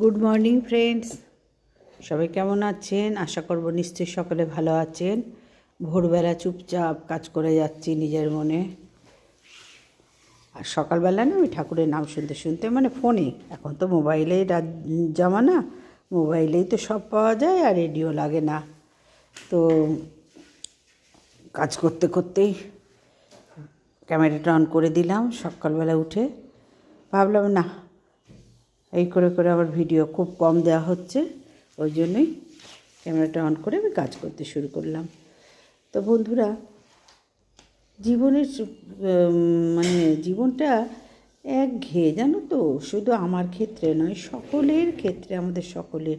Good morning friends সবাই কেমন আছেন? আশা করব নিশ্চয়ই সকলে ভালো আছেন। ভোরবেলা চুপচাপ কাজ করে যাচ্ছি নিজের মনে। আর সকালবেলা না আমি ঠাকুরের নাম শুনতে শুনতে মানে ফোনে এখন তো মোবাইলেই রাত জামানা, মোবাইলেই তো সব পাওয়া যায় আর রেডিও লাগে না। তো কাজ করতে করতেই ক্যামেরাটা অন করে দিলাম সকালবেলা উঠে। ভাবলাম না এই করে করে আবার ভিডিও খুব কম দেওয়া হচ্ছে, ওই জন্যই ক্যামেরাটা অন করে আমি কাজ করতে শুরু করলাম। তো বন্ধুরা, জীবনের মানে জীবনটা এক ঘেয়ে জানো তো? শুধু আমার ক্ষেত্রে নয়, সকলের ক্ষেত্রে, আমাদের সকলের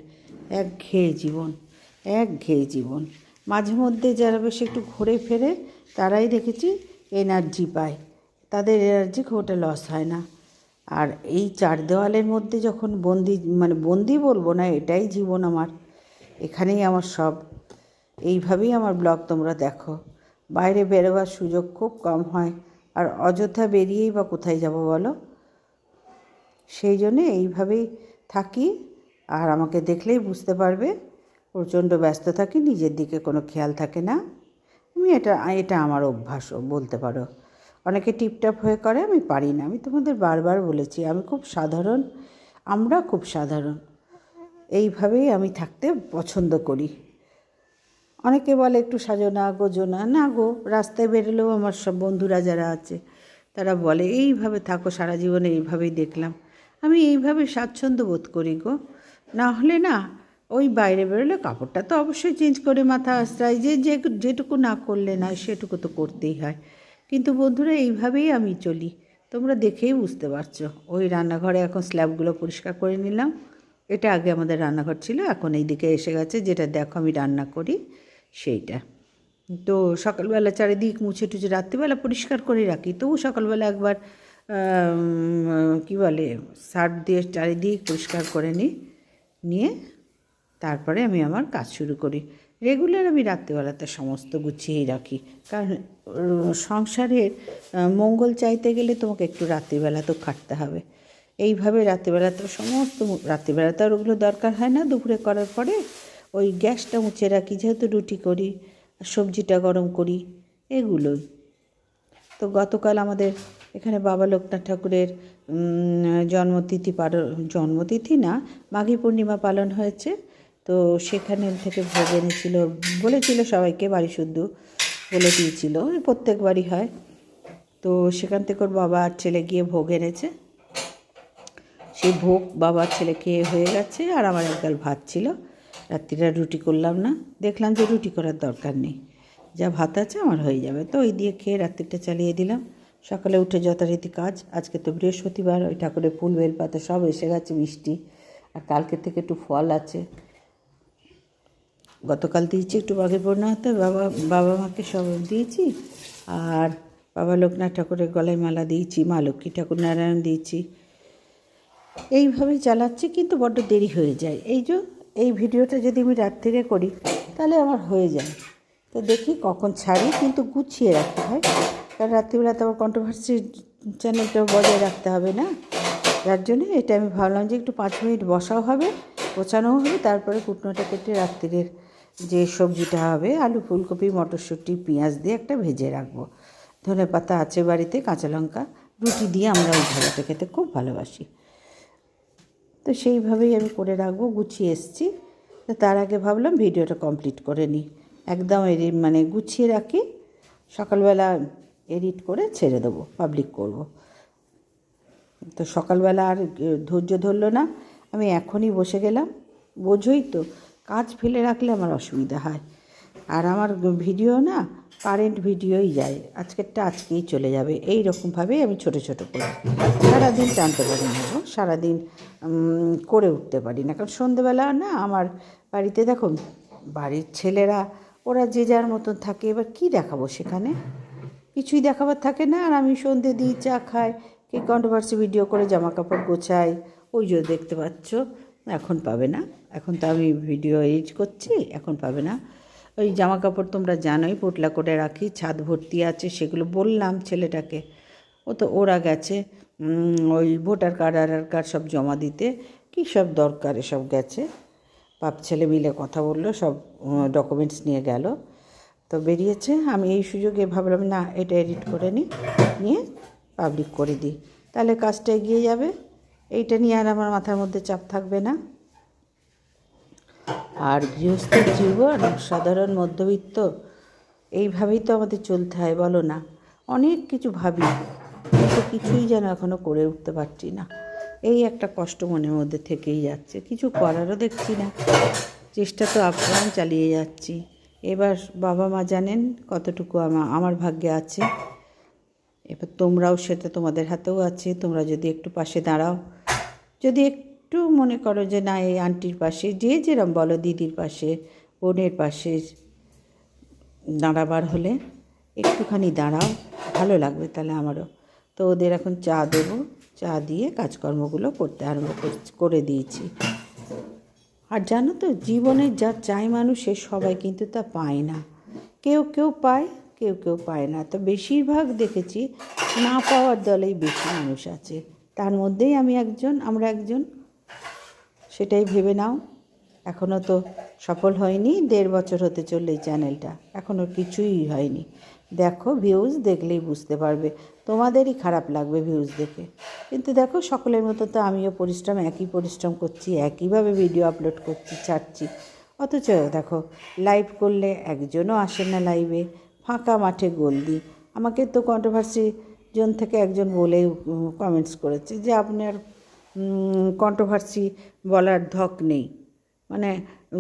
এক ঘেয়ে জীবন এক ঘেয়ে জীবন। মাঝে মধ্যে যারা বেশ একটু ঘুরে ফেরে, তারাই দেখেছি এনার্জি পায়। তাদের এনার্জি খুব লস হয় না। আর এই চার দেওয়ালের মধ্যে যখন বন্দি মানে বন্দি বলব না, এটাই জীবন আমার। এখানেই আমার সব। এইভাবেই আমার ব্লগ তোমরা দেখো। বাইরে বেরোবার সুযোগ খুব কম হয়। আর অযথা বেরিয়েই বা কোথায় যাব বলো? সেই জন্যে এইভাবেই থাকি। আর আমাকে দেখলেই বুঝতে পারবে, প্রচণ্ড ব্যস্ত থাকি, নিজের দিকে কোনো খেয়াল থাকে না। আমি এটা এটা আমার অভ্যাসও বলতে পারো। অনেকে টিপটাপ হয়ে করে, আমি পারি না। আমি তোমাদের বারবার বলেছি, আমি খুব সাধারণ, আমরা খুব সাধারণ। এইভাবেই আমি থাকতে পছন্দ করি। অনেকে বলে, একটু সাজনা, গোজনা। না গো, রাস্তায় বেরোলেও আমার সব বন্ধুরা যারা আছে, তারা বলে, এইভাবে থাকো, সারা জীবনে এইভাবেই দেখলাম। আমি এইভাবে স্বাচ্ছন্দ্য বোধ করি গো। না হলে না, ওই বাইরে বেরোলে কাপড়টা তো অবশ্যই চেঞ্জ করে মাথা আশ্রয়, যে যেটুকু না করলে না সেটুকু তো করতেই হয়। কিন্তু বন্ধুরা, এইভাবেই আমি চলি। তোমরা দেখেই বুঝতে পারছ। ওই রান্নাঘরে এখন স্ল্যাবগুলো পরিষ্কার করে নিলাম। এটা আগে আমাদের রান্নাঘর ছিল, এখন এই দিকে এসে গেছে, যেটা দেখো আমি রান্না করি, সেইটা। তো সকালবেলা চারিদিক মুছে টুছে রাত্রিবেলা পরিষ্কার করে রাখি। তবু সকালবেলা একবার কী বলে, সার্ফ দিয়ে চারিদিক পরিষ্কার করে নিই, নিয়ে তারপরে আমি আমার কাজ শুরু করি। রেগুলার আমি রাত্রিবেলাতে সমস্ত গুছিয়েই রাখি। কারণ সংসারের মঙ্গল চাইতে গেলে তোমাকে একটু রাত্রিবেলা তো খাটতে হবে। এইভাবে রাত্রিবেলা তো সমস্ত রাত্রিবেলা তো আর ওগুলো দরকার হয় না, দুপুরে করার পরে ওই গ্যাসটা মুছে রাখি, যেহেতু রুটি করি, সবজিটা গরম করি, এগুলোই। তো গতকাল আমাদের এখানে বাবা লোকনাথ ঠাকুরের জন্মতিথি পালন, জন্মতিথি না, মাঘী পূর্ণিমা পালন হয়েছে। তো সেখানে থেকে ভোগ এনেছিল, বলেছিল সবাইকে বাড়ি শুদ্ধ। বলে দিয়েছিল ওই প্রত্যেক হয়। তো সেখান থেকে ওর বাবা আর ছেলে গিয়ে ভোগ এনেছে। সেই ভোগ বাবার ছেলে খেয়ে হয়ে গেছে আর আমার একগাল ভাত ছিল। রাত্রিটা রুটি করলাম না। দেখলাম যে রুটি করার দরকার নেই। যা ভাত আছে আমার হয়ে যাবে। তো ওই দিয়ে খেয়ে রাত্রিটা চালিয়ে দিলাম। সকালে উঠে যথারীতি কাজ। আজকে তো বৃহস্পতিবার, ওই ঠাকুরের ফুল, বেলপাতা সব এসে গেছে মিষ্টি। আর কালকে থেকে একটু ফল আছে। গতকাল দিয়েছি, একটু বাঘে পূর্ণা হতে বাবা বাবা মাকে সব দিয়েছি, আর বাবা লোকনাথ ঠাকুরের গলায় মালা দিয়েছি, মা লক্ষ্মী ঠাকুর নারায়ণ দিয়েছি। এইভাবেই চালাচ্ছি, কিন্তু বড্ড দেরি হয়ে যায়। এই যে, এই ভিডিওটা যদি আমি রাত থেকে করি, তাহলে আমার হয়ে যায়। তো দেখি কখন ছাড়ি, কিন্তু গুছিয়ে রাখতে হয়। কারণ রাত্রিবেলা তো আবার কন্ট্রোভার্সি চ্যানেলটাও বজায় রাখতে হবে না। যার জন্য এটা আমি ভাবলাম যে একটু পাঁচ মিনিট বসাও হবে, গোছানোও হবে, তারপরে কুটনোটা কেটে রাত্রিরের যে সবজিটা হবে, আলু, ফুলকপি, মটরশুঁটি, পেঁয়াজ দিয়ে একটা ভেজে রাখব। ধনে পাতা আছে বাড়িতে, কাঁচা লঙ্কা, রুটি দিয়ে আমরা ওই ভাজাটা খেতে খুব ভালোবাসি। তো সেইভাবেই আমি করে রাখব, গুছিয়ে এসছি। তো তার আগে ভাবলাম ভিডিওটা কমপ্লিট করে নিই। একদম এডি মানে গুছিয়ে রাখি, সকালবেলা এডিট করে ছেড়ে দেবো, পাবলিক করব। তো সকালবেলা আর ধৈর্য ধরলো না, আমি এখনই বসে গেলাম। বোঝোই তো কাজ ফেলে রাখলে আমার অসুবিধা হয়। আর আমার ভিডিও না কারেন্ট ভিডিওই যায়। আজকেরটা আজকেই চলে যাবে। এই রকমভাবেই আমি ছোট ছোট করি। সারাদিন টানতে পারি না সারাদিন করে উঠতে পারি না। কারণ সন্ধেবেলা না আমার বাড়িতে দেখো বাড়ির ছেলেরা, ওরা যে যার মতন থাকে। এবার কি দেখাবো সেখানে? কিছুই দেখাবার থাকে না। আর আমি সন্ধে দিই, চা খাই কি কন্ট্রোভার্সি ভিডিও করে জামা কাপড় গোছাই। ওই যে দেখতে পাচ্ছ এখন পাবে না। এখন তো আমি ভিডিও এডিট করছি, এখন পাবে না। ওই জামা কাপড় তোমরা জানোই, পোটলা করে রাখি, ছাদ ভর্তি আছে, সেগুলো বললাম ছেলেটাকে। ও তো ওরা গেছে ওই ভোটার কার্ড, আধার কার্ড সব জমা দিতে। কী সব দরকার এসব গেছে? বাপ ছেলে মিলে কথা বলল, সব ডকুমেন্টস নিয়ে গেল। তো বেরিয়েছে, আমি এই সুযোগে ভাবলাম, না, এটা এডিট করে নিই নিয়ে পাবলিক করে দিই। তাহলে কাজটা এগিয়ে যাবে। এইটা নিয়ে আর আমার মাথার মধ্যে চাপ থাকবে না। আর গৃহস্থের জীবন, সাধারণ মধ্যবিত্ত, এইভাবেই তো আমাদের চলতে হয়, বলো না। অনেক কিছু ভাবি, কিন্তু কিছুই যেন এখনও করে উঠতে পারছি না। এই একটা কষ্ট মনের মধ্যে থেকেই যাচ্ছে, কিছু করারও দেখছি না। চেষ্টা তো আপ্রাণ চালিয়ে যাচ্ছি। এবার বাবা মা জানেন কতটুকু আমার আমার ভাগ্যে আছে। এবার তোমরাও সেটা তোমাদের হাতেও আছে, তোমরা যদি একটু পাশে দাঁড়াও। যদি একটু মনে করো যে না, এই আন্টির পাশে, যে যেরম বলো দিদির পাশে, বোনের পাশে দাঁড়াবার হলে একটুখানি দাঁড়াও, ভালো লাগবে তাহলে আমারও। তো ওদের এখন চা দেবো, চা দিয়ে কাজকর্মগুলো করতে আরম্ভ কর- দিয়েছি। আর জানো তো, জীবনে যা চায় মানুষ, সে সবাই কিন্তু তা পায় না। কেউ কেউ পায়, কেউ কেউ পায় না। তো বেশিরভাগ দেখেছি, না পাওয়ার দলেই বেশি মানুষ আছে। তার মধ্যেই আমি একজন, আমরা একজন। সেটাই ভেবে নাও। এখনও তো সফল হয়নি, দেড় বছর হতে চললে এই চ্যানেলটা। এখনও কিছুই হয়নি। দেখো ভিউজ দেখলেই বুঝতে পারবে। তোমাদেরই খারাপ লাগবে ভিউজ দেখে। কিন্তু দেখো, সকলের মতো তো আমিও পরিশ্রম, একই পরিশ্রম করছি, একইভাবে ভিডিও আপলোড করছি, ছাড়ছি। অথচ দেখো লাইভ করলে একজনও আসে না লাইভে ফাঁকা মাঠে গোল দিই। আমাকে তো কন্ট্রোভার্সি জন থেকে একজন বলেই কমেন্টস করেছে যে আপনার কন্ট্রোভার্সি বলার ধক নেই। মানে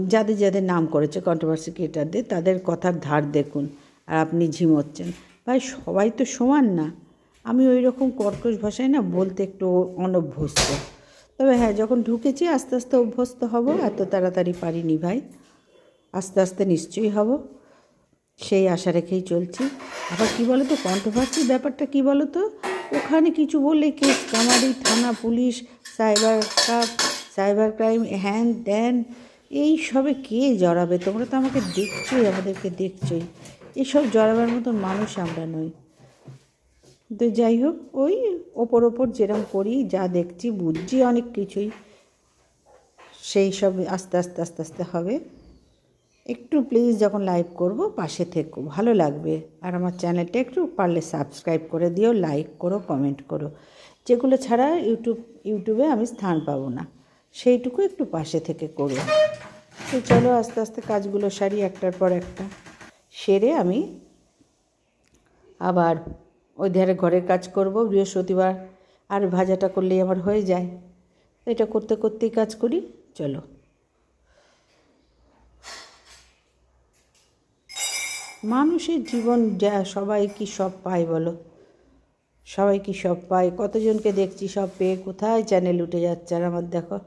যাদের যাদের নাম করেছে কন্ট্রোভার্সি ক্রিয়েটারদের তাদের কথার ধার দেখুন আর আপনি ঝিমোচ্ছেন। ভাই, সবাই তো সমান না। আমি ওই রকম কর্কশ ভাষায় না বলতে একটু অনভ্যস্ত। তবে হ্যাঁ যখন ঢুকেছি আস্তে আস্তে অভ্যস্ত হব, এত তাড়াতাড়ি পারিনি ভাই। আস্তে আস্তে নিশ্চয়ই হব। সেই আশা রেখেই চলছি। আবার কী বলো তো কন্ট্রোভার্সির ব্যাপারটা কী বলো তো ওখানে কিছু বললে কেস কামারি, থানা, পুলিশ সাইবার কাপ সাইবার ক্রাইম হ্যান ত্যান এই সবে কে জড়াবে? তোমরা তো আমাকে দেখছোই, আমাদেরকে দেখছোই। এসব জড়াবার মতন মানুষ আমরা নই। তো যাই হোক, ওই ওপর ওপর যেরকম করি, যা দেখছি, বুঝছি অনেক কিছুই। সেই সব আস্তে আস্তে আস্তে আস্তে হবে। একটু প্লিজ যখন লাইভ করব, পাশে থেকো, ভালো লাগবে। আর আমার চ্যানেলটা একটু পারলে সাবস্ক্রাইব করে দিও লাইক করো কমেন্ট করো। যেগুলো ছাড়া ইউটিউব ইউটিউবে আমি স্থান পাবো না। সেইটুকু একটু পাশে থেকে করো। তো চলো আস্তে আস্তে কাজগুলো সারি একটার পর একটা। সেরে আমি আবার ওই ধারে ঘরের কাজ করব, বৃহস্পতিবার। আর ভাজাটা করলেই আমার হয়ে যায়। এটা করতে করতেই কাজ করি। চলো। মানুষের জীবন যা, সবাই কি সব পায় বলো? সবাই কি সব পায়? কতজনকে দেখছি সব পেয়ে কোথায় চ্যানেল উঠে যাচ্ছে? আর আমার দেখো,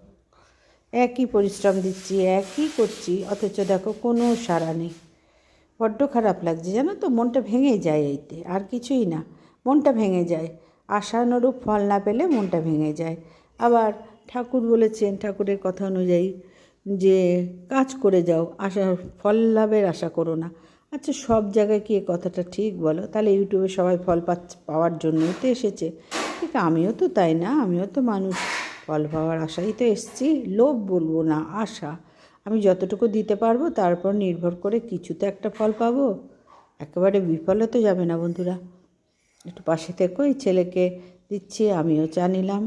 একই পরিশ্রম দিচ্ছি, একই করছি, অথচ দেখো কোনো সাড়া নেই। বড্ড খারাপ লাগছে, জানো তো? মনটা ভেঙে যায় এইতে, আর কিছুই না। মনটা ভেঙে যায়। আশানুরূপ ফল না পেলে মনটা ভেঙে যায়। আবার ঠাকুর বলেছেন, ঠাকুরের কথা অনুযায়ী যে, কাজ করে যাও, আশা, ফল লাভের আশা করো না। আচ্ছা সব জায়গায় কি এ কথাটা ঠিক বলো? তাহলে ইউটিউবে সবাই ফল পাওয়ার জন্যই তো এসেছে। ঠিক, আমিও তো তাই না? আমিও তো মানুষ। ফল পাওয়ার আশাই তো এসছি। লোভ বলব না, আশা। আমি যতটুকু দিতে পারব, তারপর নির্ভর করে কিছু তো একটা ফল পাবো। একেবারে বিফলে তো যাবে না, বন্ধুরা। একটু পাশে থেকো, এই ছেলেকে দিচ্ছি, আমিও চা নিলাম।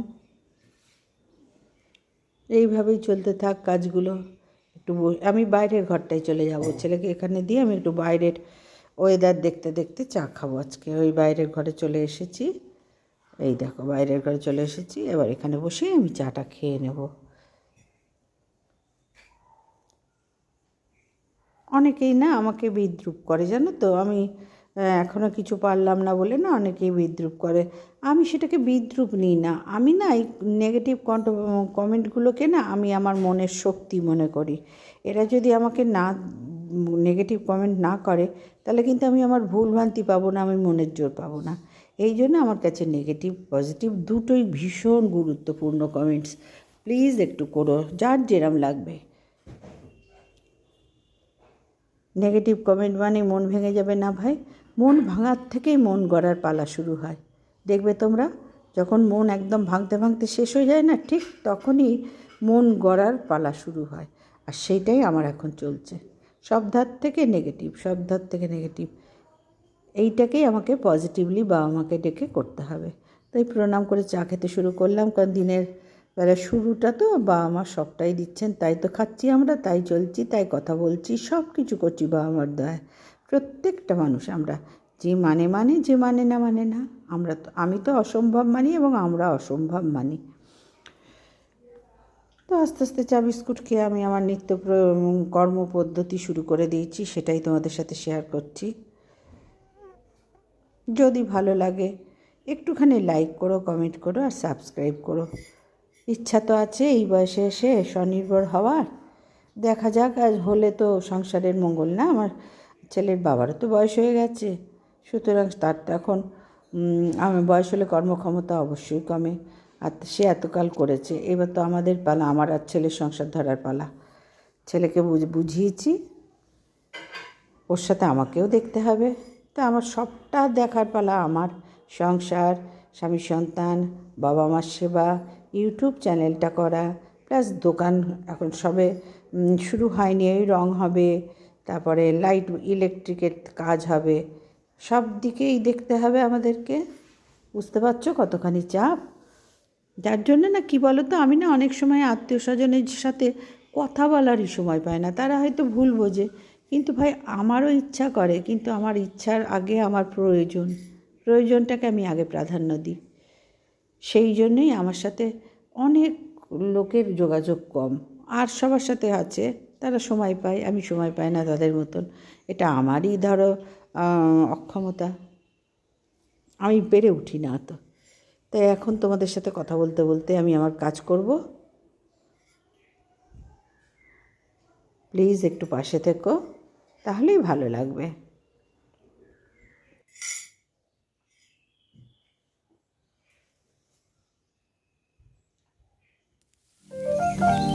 এইভাবেই চলতে থাক কাজগুলো। একটু আমি বাইরের ঘরটায় চলে যাব ছেলেকে এখানে দিয়ে আমি একটু বাইরের ওয়েদার দেখতে দেখতে চা খাব আজকে। ওই বাইরের ঘরে চলে এসেছি। এই দেখো, বাইরের ঘরে চলে এসেছি। এবার এখানে বসে আমি চাটা খেয়ে নেব। অনেকেই না আমাকে বিদ্রুপ করে, জানো তো? আমি আহ, এখনও কিছু পারলাম না বলে না অনেকেই বিদ্রুপ করে। আমি সেটাকে বিদ্রুপ নিই না। আমি না এই নেগেটিভ কন্ট কমেন্টগুলোকে না আমি আমার মনের শক্তি মনে করি। এরা যদি আমাকে না নেগেটিভ কমেন্ট না করে তাহলে কিন্তু আমি আমার ভুল ভ্রান্তি পাবো না আমি মনের জোর পাবো না। এই জন্য আমার কাছে নেগেটিভ পজিটিভ দুটোই ভীষণ গুরুত্বপূর্ণ কমেন্টস প্লিজ একটু করো যার যেরম লাগবে। নেগেটিভ কমেন্ট মানে মন ভেঙে যাবে না ভাই। মন ভাঙার থেকেই মন গড়ার পালা শুরু হয়। দেখবে তোমরা, যখন মন একদম ভাঙতে ভাঙতে শেষ হয়ে যায় না, ঠিক তখনই মন গড়ার পালা শুরু হয়। আর সেইটাই আমার এখন চলছে। সব ধার থেকে নেগেটিভ সব ধার থেকে নেগেটিভ এইটাকেই আমাকে পজিটিভলি বাবা মাকে ডেকে করতে হবে। তাই প্রণাম করে চা খেতে শুরু করলাম, কারণ দিনের বেলা শুরুটা তো বাবা মা সবটাই দিচ্ছেন, তাই তো খাচ্ছি আমরা, তাই চলছি, তাই কথা বলছি সব কিছু করছি বাবা মার দয়া প্রত্যেকটা মানুষ আমরা, যে মানে মানে যে মানে না মানে না, আমরা তো, আমি তো অসম্ভব মানি এবং আমরা অসম্ভব মানি। তো আস্তে আস্তে চা বিস্কুট খেয়ে আমি আমার নিত্য কর্ম পদ্ধতি শুরু করে দিয়েছি, সেটাই তোমাদের সাথে শেয়ার করছি। যদি ভালো লাগে, একটুখানি লাইক করো কমেন্ট করো আর সাবস্ক্রাইব করো। ইচ্ছা তো আছে এই বয়সে এসে স্বনির্ভর হওয়ার। দেখা যাক, আজ হলে তো সংসারের মঙ্গল না আমার ছেলের বাবারও তো বয়স হয়ে গেছে। সুতরাং তার তো এখন আমি বয়স হলে কর্মক্ষমতা অবশ্যই কমে। আর সে এতকাল করেছে, এবার তো আমাদের পালা, আমার আর ছেলের সংসার ধরার পালা। ছেলেকে বুঝ- বুঝিয়েছি, ওর সাথে আমাকেও দেখতে হবে। তা আমার সবটা দেখার পালা, আমার সংসার, স্বামী সন্তান বাবা মার সেবা ইউটিউব চ্যানেলটা করা, প্লাস দোকান এখন সবে শুরু হয়নি, এই রং হবে, তারপরে লাইট, ইলেকট্রিকের কাজ হবে, সব দিকেই দেখতে হবে আমাদেরকে। বুঝতে পারছ কতখানি চাপ? যার জন্য না, কি বলো তো আমি না অনেক সময় আত্মীয় স্বজনের সাথে কথা বলারই সময় পাই না, তারা হয়তো ভুল বোঝে, কিন্তু ভাই আমারও ইচ্ছা করে, কিন্তু আমার ইচ্ছার আগে আমার প্রয়োজন, প্রয়োজনটাকে আমি আগে প্রাধান্য দিই। সেই জন্যই আমার সাথে অনেক লোকের যোগাযোগ কম। আর সবার সাথে আছে, তারা সময় পায়, আমি সময় পাই না তাদের মতন। এটা আমারই ধরো অক্ষমতা। আমি পেরে উঠি না তো। তাই এখন তোমাদের সাথে কথা বলতে বলতে আমি আমার কাজ করব। প্লিজ একটু পাশে থেকো, তাহলেই ভালো লাগবে। Bye.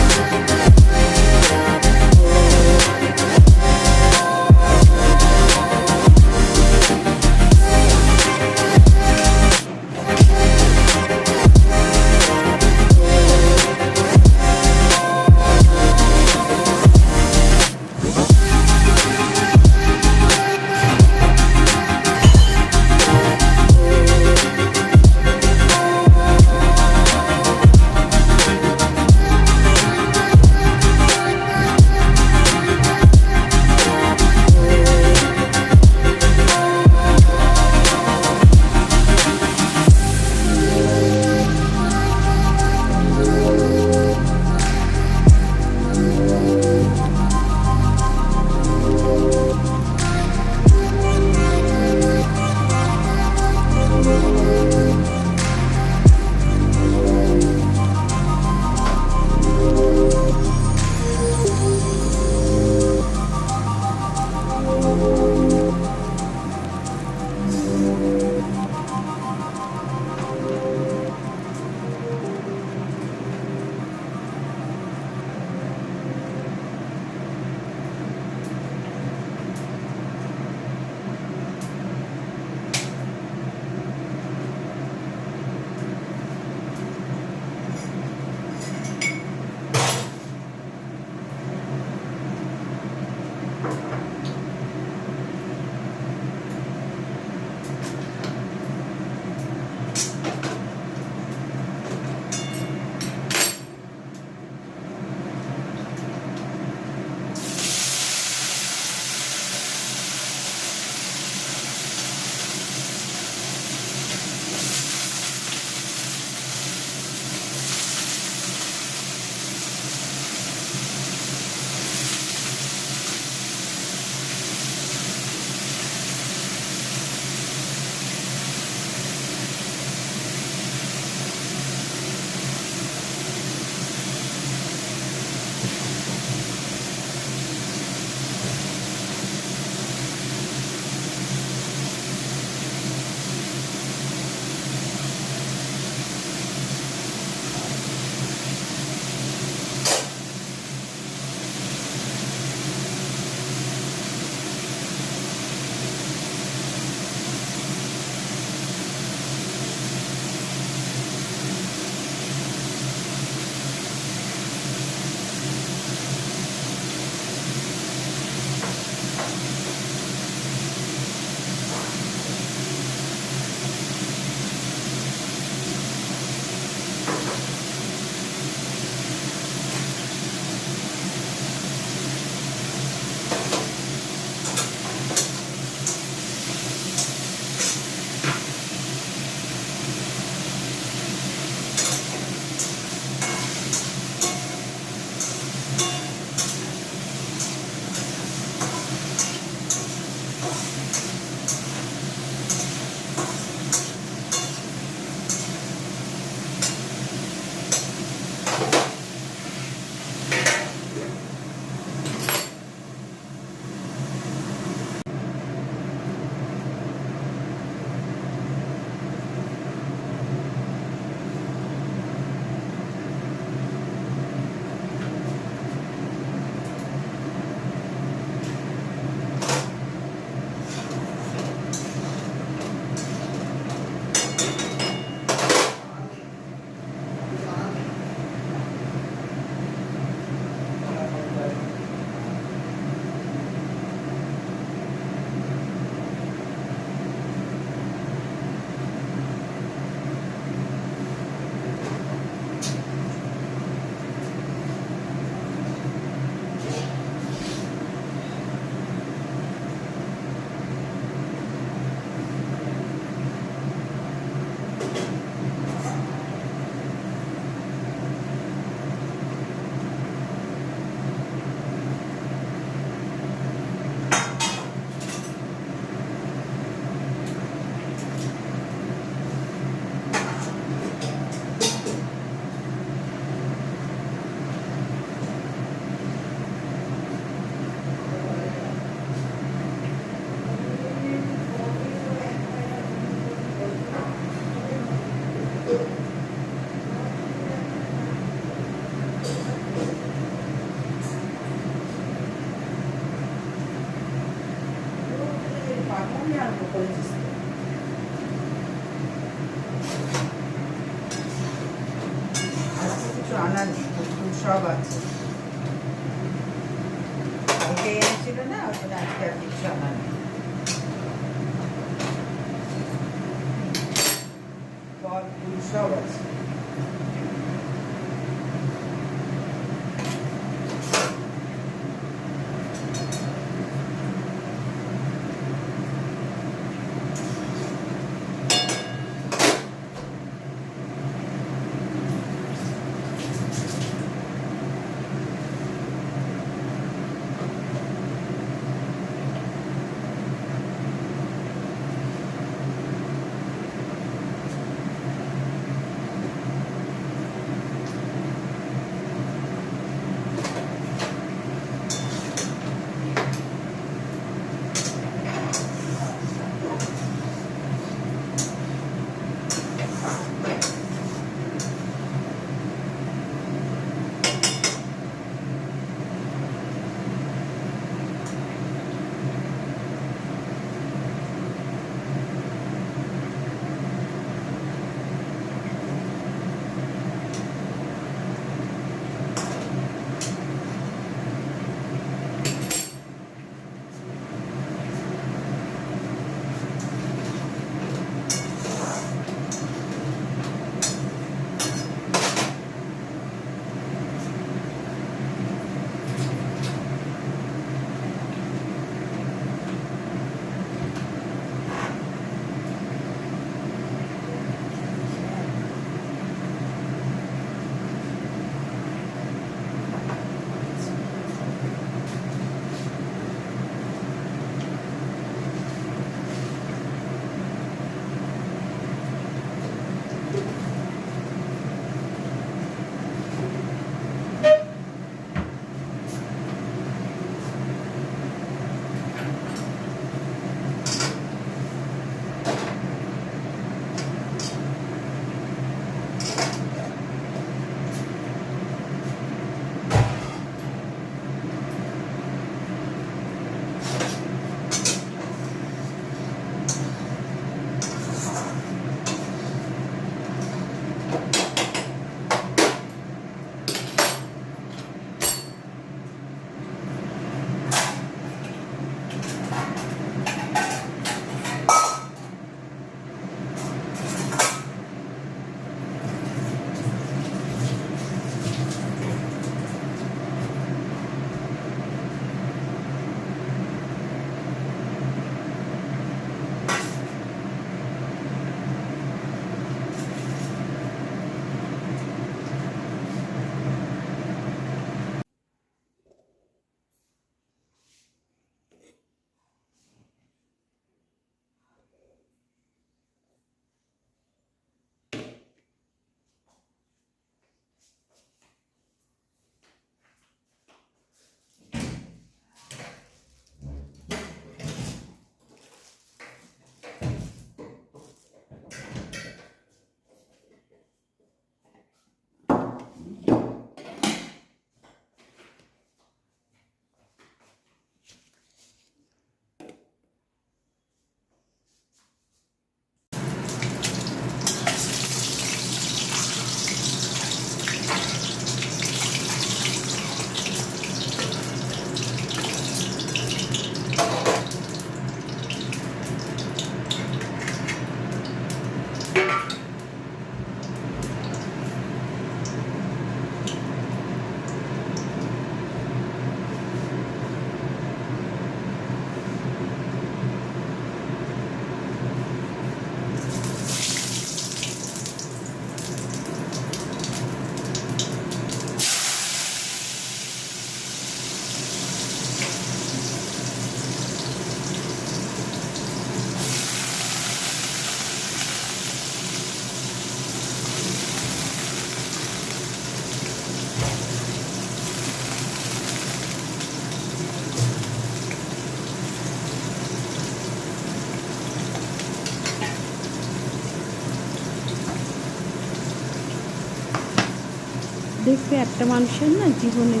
দেখবে একটা মানুষের না জীবনে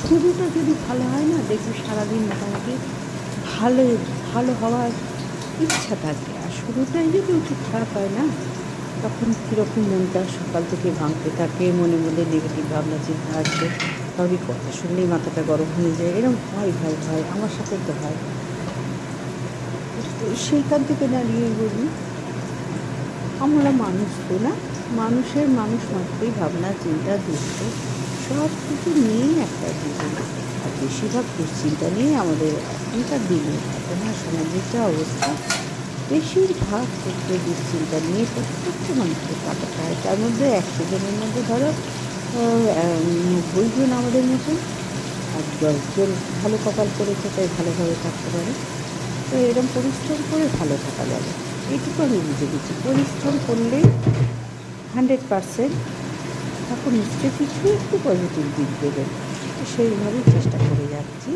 শুরুটা যদি ভালো হয় না, দেখবে সারাদিন মোটামুটি ভালো ভালো হওয়ার ইচ্ছা থাকে আর শুরুটাই যদি উচিত খারাপ হয় না, তখন কীরকম মনটা সকাল থেকে ভাঙতে থাকে, মনে মনে নেগেটিভ ভাবনা চিন্তা আসবে কারোরই কথা শুনলেই মাথাটা গরম হয়ে যায় এরকম হয় ভাই হয়, আমার সাথে তো হয়। সেইখান থেকে দাঁড়িয়ে বলি, আমরা মানুষ তো না মানুষের মানুষ মাত্রই ভাবনা, চিন্তা, দুঃখ, সব কিছু নিয়েই একটা জীবন আর বেশিরভাগ দুশ্চিন্তা নিয়ে আমাদের এখনকার দিনে এখন আর সমাজের যা অবস্থা, বেশিরভাগ ক্ষেত্রে দুশ্চিন্তা নিয়ে প্রত্যেকটা মানুষকে কাটাতে হয় তার মধ্যে একশো জনের মধ্যে ধরো নব্বই জন আমাদের মতন, আর দশজন ভালো কপাল করেছে, তাই ভালোভাবে থাকতে পারে। তো এরকম পরিশ্রম করে ভালো থাকা যাবে এইটুকু আমি বুঝে গেছি পরিশ্রম করলেই হান্ড্রেড পারসেন্ট তখন নিশ্চয়ই কিছু একটু পজিটিভ দিক দেবে। তো সেইভাবেই চেষ্টা করে যাচ্ছি।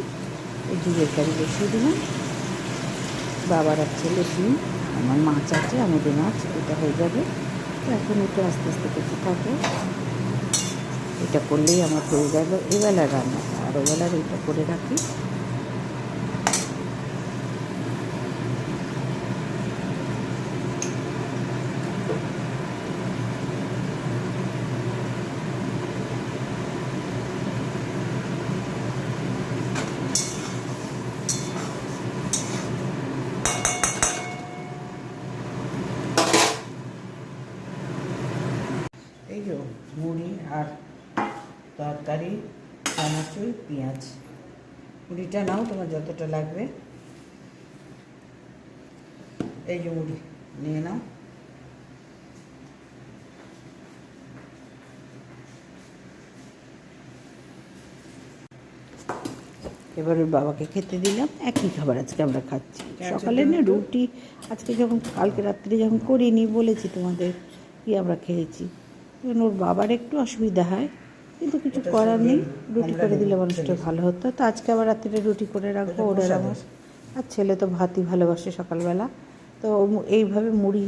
এই যুগের কাজে বসিয়ে দিলাম। বাবার আর ছেলে ডিম আমার মাছ আছে আমাদের মাছ, এটা হয়ে যাবে। তো এখন একটু আস্তে আস্তে করতে থাকো এটা করলেই আমার হয়ে যাবে। এবেলার রান্নাটা আর ওবেলার এটা করে রাখি এই যে মুড়ি আর তরকারি চানাচুর পেঁয়াজ। মুড়িটা নাও তোমার যতটা লাগবে। এই যে মুড়ি নিয়ে নাও। এবার ওর বাবাকে খেতে দিলাম। একই খাবার আজকে আমরা খাচ্ছি। সকালে না রুটি আজকে যখন কালকে রাত্রে যখন করিনি বলেছি তোমাদের কি আমরা খেয়েছি। ওর বাবার একটু অসুবিধা হয়। কিন্তু কিছু করার নেই। রুটি করে দিলে মানুষটা ভালো হতো। তো আজকে আবার রাত্রে রুটি করে রাখব ওরা আমার আর ছেলে তো ভাতই ভালোবাসে সকালবেলা। তো এইভাবে মুড়ি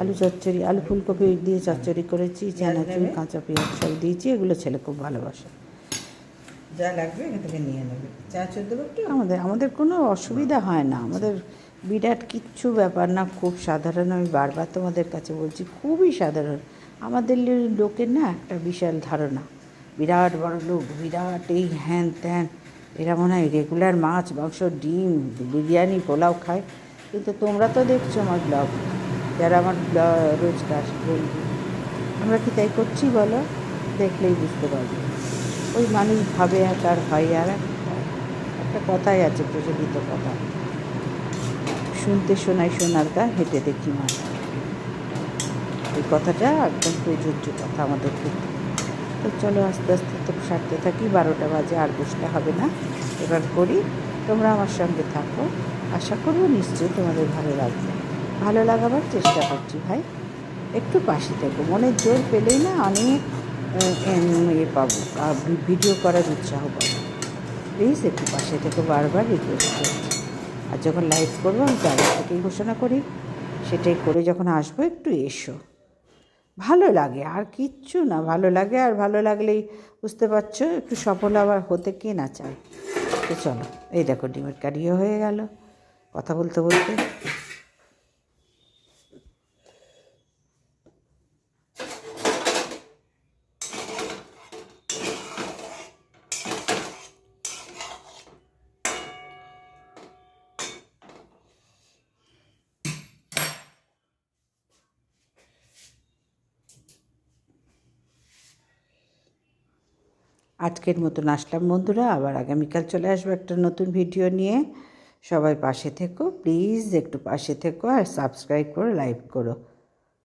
আলু চচ্চড়ি আলু ফুলকপি দিয়ে চচ্চড়ি করেছি চানাচুর কাঁচা পেঁয়াজ সব দিয়েছি এগুলো ছেলে খুব ভালোবাসে। যা লাগবে এখান থেকে নিয়ে নেবে। চা চোদ্দ একটু আমাদের আমাদের কোনো অসুবিধা হয় না। আমাদের বিরাট কিচ্ছু ব্যাপার না খুব সাধারণ। আমি বারবার তোমাদের কাছে বলছি খুবই সাধারণ। আমাদের লোকের না একটা বিশাল ধারণা। বিরাট বড় লোক, বিরাট এই হ্যান ত্যান। এরা মনে হয় রেগুলার মাছ, মাংস, ডিম, বিরিয়ানি, পোলাও খায়। কিন্তু তোমরা তো দেখছ আমার ব্লগ যারা আমার রোজকার বন্ধু। আমরা কি তাই করছি বলো? দেখলেই বুঝতে পারবে। ওই মানুষ ভাবে আর হয় আর এক একটা কথাই আছে, প্রচলিত কথা। শুনতে শোনাই শোনার গা হেঁটে দেখি মা এই কথাটা একদম প্রযোজ্য কথা আমাদের ক্ষেত্রে। তো চলো আস্তে আস্তে তো সারতে থাকি, বারোটা বাজে, আর বসতে হবে না। এবার করি, তোমরা আমার সঙ্গে থাকো। আশা করব নিশ্চয়ই তোমাদের ভালো লাগবে। ভালো লাগাবার চেষ্টা করছি ভাই। একটু পাশে থেকো মনের জোর পেলেই না অনেক ইয়ে পাবো ভিডিও করার উৎসাহ পাবো। প্লিজ একটু পাশে থেকে, বারবার রিকোয়েস্ট করছি। আর যখন লাইভ করব, আমি তো আগে থেকেই ঘোষণা করি, সেটাই করে যখন আসব, একটু এসো। ভালো লাগে, আর কিচ্ছু না, ভালো লাগে আর ভালো লাগলেই বুঝতে পারছ, একটু সফল আবার হতে কে না চায়। তো চলো, এই দেখো, ডিমের কারিও হয়ে গেল, কথা বলতে বলতে আজকের মতন আসলাম বন্ধুরা, আবার আগামীকাল চলে আসব একটা নতুন ভিডিও নিয়ে। সবাই পাশে থেকো প্লিজ একটু পাশে থেকো আর সাবস্ক্রাইব করো লাইক করো।